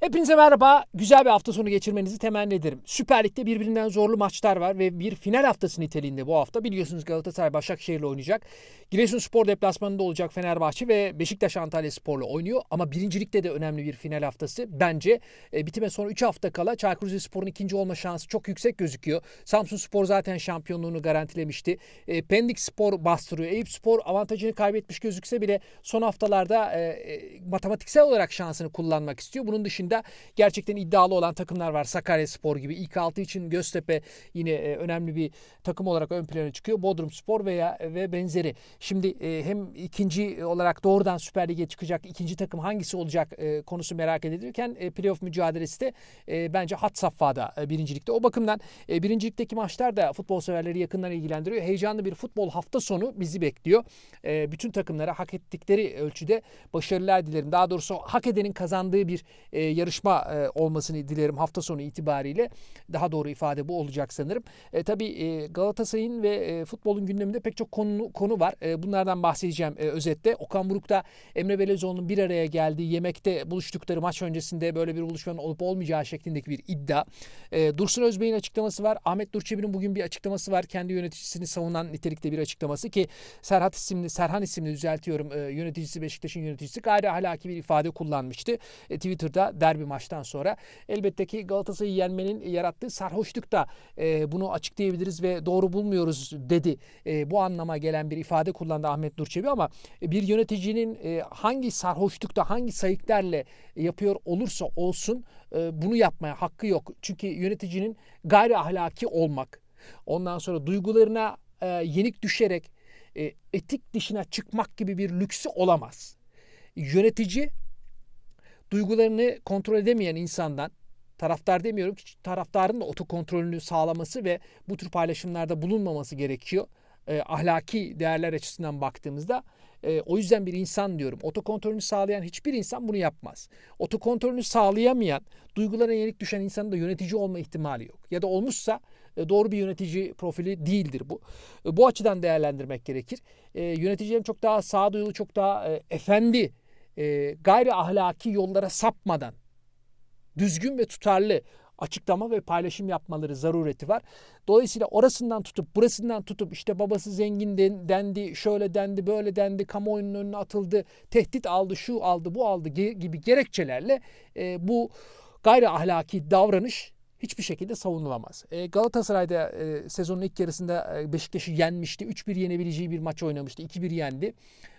Hepinize merhaba. Güzel bir hafta sonu geçirmenizi temenni ederim. Süper Lig'de birbirinden zorlu maçlar var ve bir final haftası niteliğinde bu hafta. Biliyorsunuz Galatasaray Başakşehir'le oynayacak. Giresunspor deplasmanında olacak Fenerbahçe ve Beşiktaş Antalya Spor'la oynuyor. Ama birincilikte de önemli bir final haftası. Bence e, bitime sonra 3 hafta kala Çaykur Rizespor'un ikinci olma şansı çok yüksek gözüküyor. Samsun Spor zaten şampiyonluğunu garantilemişti. E, Pendik Spor bastırıyor. Eyüp Spor avantajını kaybetmiş gözükse bile son haftalarda e, e, matematiksel olarak şansını kullanmak istiyor. Bunun dışında gerçekten iddialı olan takımlar var. Sakarya Spor gibi. İlk altı için Göztepe yine e, önemli bir takım olarak ön plana çıkıyor. Bodrum Spor veya ve benzeri. Şimdi e, hem ikinci olarak doğrudan Süper Lig'e çıkacak ikinci takım hangisi olacak e, konusu merak edilirken playoff mücadelesi de bence hat safhada birincilikte. O bakımdan birincilikteki maçlar da futbol severleri yakından ilgilendiriyor. Heyecanlı bir futbol hafta sonu bizi bekliyor. Bütün takımlara hak ettikleri ölçüde başarılar dilerim. Daha doğrusu hak edenin kazandığı bir yarışma e, olmasını dilerim hafta sonu itibariyle. Daha doğru ifade bu olacak sanırım. E, tabii e, Galatasaray'ın ve e, futbolun gündeminde pek çok konu, konu var. E, bunlardan bahsedeceğim e, özette. Okan Buruk'ta Emre Belezoğlu'nun bir araya geldiği yemekte buluştukları maç öncesinde böyle bir buluşmanın olup olmayacağı şeklindeki bir iddia. E, Dursun Özbey'in açıklaması var. Ahmet Durçebi'nin bugün bir açıklaması var. Kendi yöneticisini savunan nitelikte bir açıklaması ki Serhat isimli, Serhan isimli düzeltiyorum e, yöneticisi Beşiktaş'ın yöneticisi gayri ahlaki bir ifade kullanmıştı. E, Twitter'da derbi maçtan sonra. Elbette ki Galatasaray'ı yenmenin yarattığı sarhoşluk da e, bunu açıklayabiliriz ve doğru bulmuyoruz dedi. E, bu anlama gelen bir ifade kullandı Ahmet Durçebi ama bir yöneticinin e, hangi sarhoşlukta hangi sayıklarla yapıyor olursa olsun e, bunu yapmaya hakkı yok. Çünkü yöneticinin gayri ahlaki olmak, ondan sonra duygularına e, yenik düşerek e, etik dışına çıkmak gibi bir lüksü olamaz. Yönetici duygularını kontrol edemeyen insandan taraftar demiyorum ki taraftarın da otokontrolünü sağlaması ve bu tür paylaşımlarda bulunmaması gerekiyor. E, ahlaki değerler açısından baktığımızda e, o yüzden bir insan diyorum. Otokontrolünü sağlayan hiçbir insan bunu yapmaz. Otokontrolünü sağlayamayan, duygularına yenik düşen insanın da yönetici olma ihtimali yok. Ya da olmuşsa e, doğru bir yönetici profili değildir bu. E, bu açıdan değerlendirmek gerekir. E, yöneticilerin çok daha sağduyulu, çok daha e, efendi, e, gayri ahlaki yollara sapmadan düzgün ve tutarlı açıklama ve paylaşım yapmaları zarureti var. Dolayısıyla orasından tutup burasından tutup işte babası zengin dendi, şöyle dendi, böyle dendi, kamuoyunun önüne atıldı, tehdit aldı, şu aldı, bu aldı gibi gerekçelerle e, bu gayri ahlaki davranış hiçbir şekilde savunulamaz. E, Galatasaray'da e, sezonun ilk yarısında e, Beşiktaş'ı yenmişti. 3-1 yenebileceği bir maç oynamıştı. 2-1 yendi.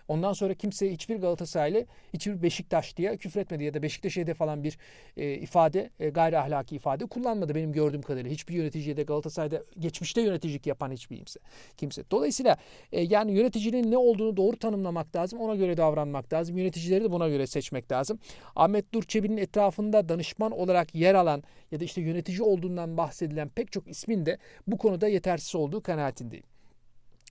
Ondan sonra kimse hiçbir Galatasaraylı, hiçbir Beşiktaş diye küfretmedi ya da Beşiktaş'a hedef alan bir e, ifade, e, gayri ahlaki ifade kullanmadı benim gördüğüm kadarıyla. Hiçbir yöneticiye de Galatasaray'da geçmişte yöneticilik yapan hiçbir kimse. kimse. Dolayısıyla e, yani yöneticinin ne olduğunu doğru tanımlamak lazım. Ona göre davranmak lazım. Yöneticileri de buna göre seçmek lazım. Ahmet Durçebi'nin etrafında danışman olarak yer alan ya da işte yönetici olduğundan bahsedilen pek çok ismin de bu konuda yetersiz olduğu kanaatindeyim.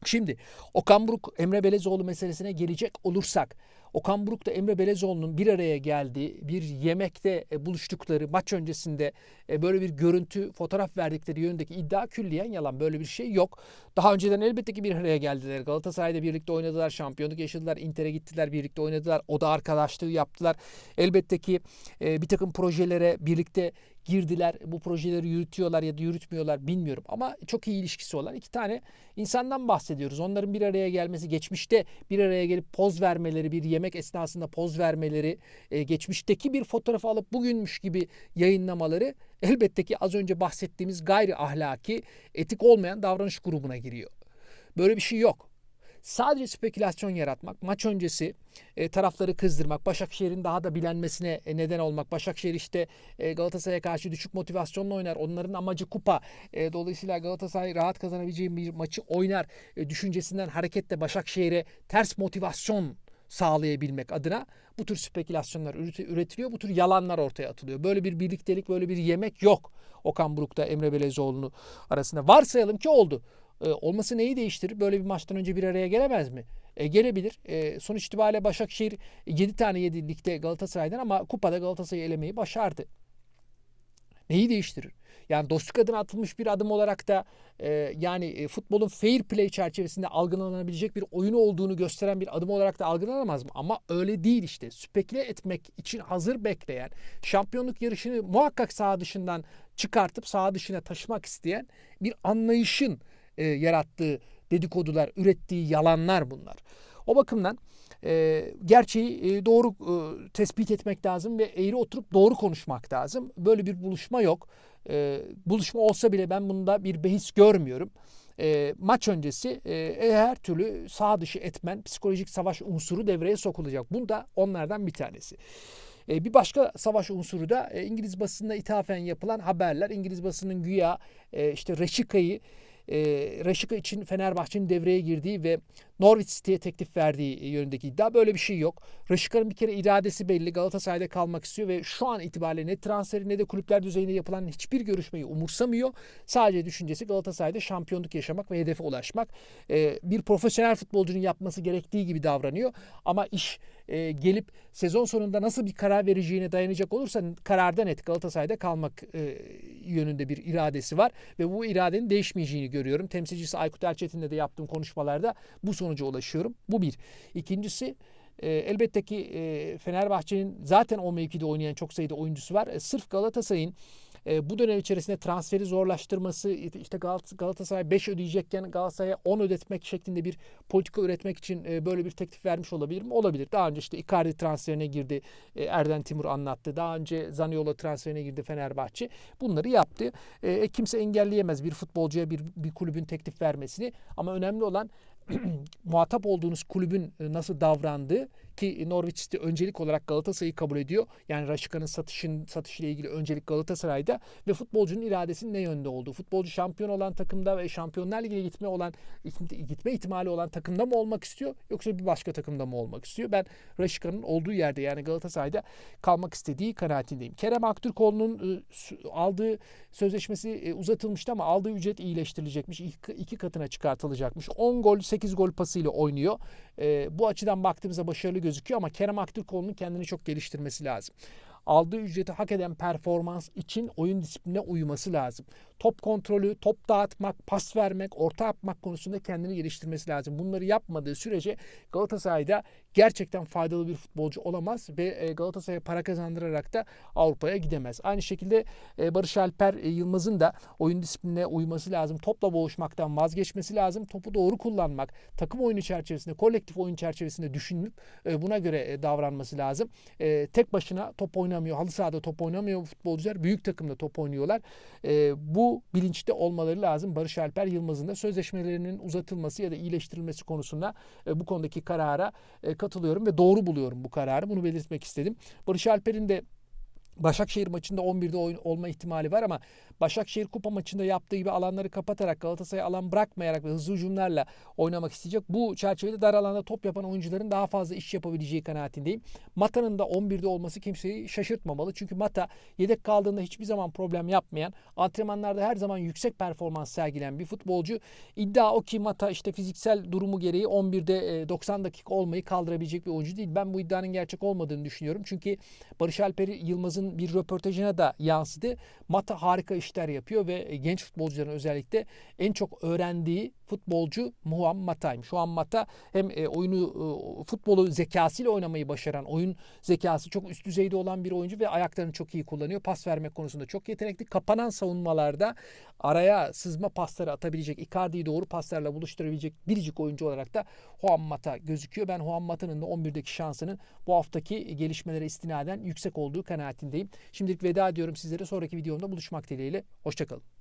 Şimdi Okan Buruk Emre Belezoğlu meselesine gelecek olursak Okan Buruk da Emre Belezoğlu'nun bir araya geldiği bir yemekte e, buluştukları maç öncesinde e, böyle bir görüntü fotoğraf verdikleri yönündeki iddia külliyen yalan böyle bir şey yok. Daha önceden elbette ki bir araya geldiler. Galatasaray'da birlikte oynadılar. Şampiyonluk yaşadılar. Inter'e gittiler. Birlikte oynadılar. O da arkadaşlığı yaptılar. Elbette ki e, bir takım projelere birlikte girdiler. Bu projeleri yürütüyorlar ya da yürütmüyorlar bilmiyorum. Ama çok iyi ilişkisi olan iki tane insandan bahsediyoruz. Onların bir araya gelmesi, geçmişte bir araya gelip poz vermeleri, bir yemek esnasında poz vermeleri, e, geçmişteki bir fotoğrafı alıp bugünmüş gibi yayınlamaları elbette ki az önce bahsettiğimiz gayri ahlaki, etik olmayan davranış grubuna giriyor. Böyle bir şey yok. Sadece spekülasyon yaratmak, maç öncesi e, tarafları kızdırmak, Başakşehir'in daha da bilenmesine e, neden olmak. Başakşehir işte e, Galatasaray'a karşı düşük motivasyonla oynar. Onların amacı kupa. E, dolayısıyla Galatasaray rahat kazanabileceği bir maçı oynar. E, düşüncesinden hareketle Başakşehir'e ters motivasyon sağlayabilmek adına bu tür spekülasyonlar üretiliyor. Bu tür yalanlar ortaya atılıyor. Böyle bir birliktelik, böyle bir yemek yok. Okan Buruk'ta Emre Belezoğlu'nu arasında. Varsayalım ki oldu. Ee, olması neyi değiştirir? Böyle bir maçtan önce bir araya gelemez mi? E, gelebilir. E, sonuç itibariyle Başakşehir 7 tane yedi ligde Galatasaray'dan ama kupada Galatasaray'ı elemeyi başardı. Neyi değiştirir? Yani dostluk adına atılmış bir adım olarak da e, yani e, futbolun fair play çerçevesinde algılanabilecek bir oyunu olduğunu gösteren bir adım olarak da algılanamaz mı? Ama öyle değil işte. Speküle etmek için hazır bekleyen, şampiyonluk yarışını muhakkak saha dışından çıkartıp saha dışına taşımak isteyen bir anlayışın e, yarattığı dedikodular, ürettiği yalanlar bunlar. O bakımdan e, gerçeği e, doğru e, tespit etmek lazım ve eğri oturup doğru konuşmak lazım. Böyle bir buluşma yok. E, buluşma olsa bile ben bunda bir behis görmüyorum. E, maç öncesi e, her türlü sağ dışı etmen, psikolojik savaş unsuru devreye sokulacak. Bu da onlardan bir tanesi. E, bir başka savaş unsuru da e, İngiliz basınına ithafen yapılan haberler. İngiliz basının güya e, işte Reşika'yı e, Raşika için Fenerbahçe'nin devreye girdiği ve Norwich City'ye teklif verdiği yönündeki iddia böyle bir şey yok. Raşika'nın bir kere iradesi belli. Galatasaray'da kalmak istiyor ve şu an itibariyle ne transferi ne de kulüpler düzeyinde yapılan hiçbir görüşmeyi umursamıyor. Sadece düşüncesi Galatasaray'da şampiyonluk yaşamak ve hedefe ulaşmak. E, bir profesyonel futbolcunun yapması gerektiği gibi davranıyor. Ama iş e, gelip sezon sonunda nasıl bir karar vereceğine dayanacak olursa kararda net Galatasaray'da kalmak e, yönünde bir iradesi var ve bu iradenin değişmeyeceğini görüyorum. Temsilcisi Aykut Erçetin'le de yaptığım konuşmalarda bu sonuca ulaşıyorum. Bu bir. İkincisi e, elbette ki e, Fenerbahçe'nin zaten o mevkide oynayan çok sayıda oyuncusu var. E, sırf Galatasaray'ın e, bu dönem içerisinde transferi zorlaştırması işte Galatasaray 5 ödeyecekken Galatasaray'a 10 ödetmek şeklinde bir politika üretmek için e, böyle bir teklif vermiş olabilir mi? Olabilir. Daha önce işte Icardi transferine girdi. E, Erden Timur anlattı. Daha önce Zaniolo transferine girdi Fenerbahçe. Bunları yaptı. E, kimse engelleyemez bir futbolcuya bir, bir kulübün teklif vermesini. Ama önemli olan muhatap olduğunuz kulübün e, nasıl davrandığı ki Norwich City öncelik olarak Galatasaray'ı kabul ediyor. Yani Raşika'nın satışın satışıyla ilgili öncelik Galatasaray'da ve futbolcunun iradesinin ne yönde olduğu. Futbolcu şampiyon olan takımda ve Şampiyonlar Ligi'ne gitme olan gitme ihtimali olan takımda mı olmak istiyor yoksa bir başka takımda mı olmak istiyor? Ben Raşika'nın olduğu yerde yani Galatasaray'da kalmak istediği kanaatindeyim. Kerem Aktürkoğlu'nun e, aldığı sözleşmesi e, uzatılmıştı ama aldığı ücret iyileştirilecekmiş. İki, katına çıkartılacakmış. 10 gol 8 gol pasıyla oynuyor. E, bu açıdan baktığımızda başarılı gözüküyor ama Kerem Aktürkoğlu'nun kendini çok geliştirmesi lazım aldığı ücreti hak eden performans için oyun disipline uyması lazım. Top kontrolü, top dağıtmak, pas vermek, orta yapmak konusunda kendini geliştirmesi lazım. Bunları yapmadığı sürece Galatasaray'da gerçekten faydalı bir futbolcu olamaz ve e, Galatasaray'a para kazandırarak da Avrupa'ya gidemez. Aynı şekilde e, Barış Alper e, Yılmaz'ın da oyun disipline uyması lazım. Topla boğuşmaktan vazgeçmesi lazım. Topu doğru kullanmak, takım oyunu çerçevesinde, kolektif oyun çerçevesinde düşünüp buna göre davranması lazım. Tek başına top oynamıyor. Halı sahada top oynamıyor futbolcular. Büyük takımda top oynuyorlar. Bu bilinçte olmaları lazım. Barış Alper Yılmaz'ın da sözleşmelerinin uzatılması ya da iyileştirilmesi konusunda bu konudaki karara katılıyorum ve doğru buluyorum bu kararı. Bunu belirtmek istedim. Barış Alper'in de Başakşehir maçında 11'de oyun olma ihtimali var ama Başakşehir kupa maçında yaptığı gibi alanları kapatarak Galatasaray'a alan bırakmayarak ve hızlı hücumlarla oynamak isteyecek. Bu çerçevede dar alanda top yapan oyuncuların daha fazla iş yapabileceği kanaatindeyim. Mata'nın da 11'de olması kimseyi şaşırtmamalı. Çünkü Mata yedek kaldığında hiçbir zaman problem yapmayan, antrenmanlarda her zaman yüksek performans sergilen bir futbolcu. İddia o ki Mata işte fiziksel durumu gereği 11'de 90 dakika olmayı kaldırabilecek bir oyuncu değil. Ben bu iddianın gerçek olmadığını düşünüyorum. Çünkü Barış Alper Yılmaz'ın bir röportajına da yansıdı. Mata harika işler yapıyor ve genç futbolcuların özellikle en çok öğrendiği futbolcu Mata'ymış. Şu an Mata hem e, oyunu e, futbolu zekasıyla oynamayı başaran, oyun zekası çok üst düzeyde olan bir oyuncu ve ayaklarını çok iyi kullanıyor. Pas verme konusunda çok yetenekli. Kapanan savunmalarda araya sızma pasları atabilecek, Icardi'yi doğru paslarla buluşturabilecek biricik oyuncu olarak da Juan gözüküyor. Ben Juan da 11'deki şansının bu haftaki gelişmelere istinaden yüksek olduğu kanaatindeyim. Şimdilik veda ediyorum sizlere. Sonraki videomda buluşmak dileğiyle. Hoşçakalın.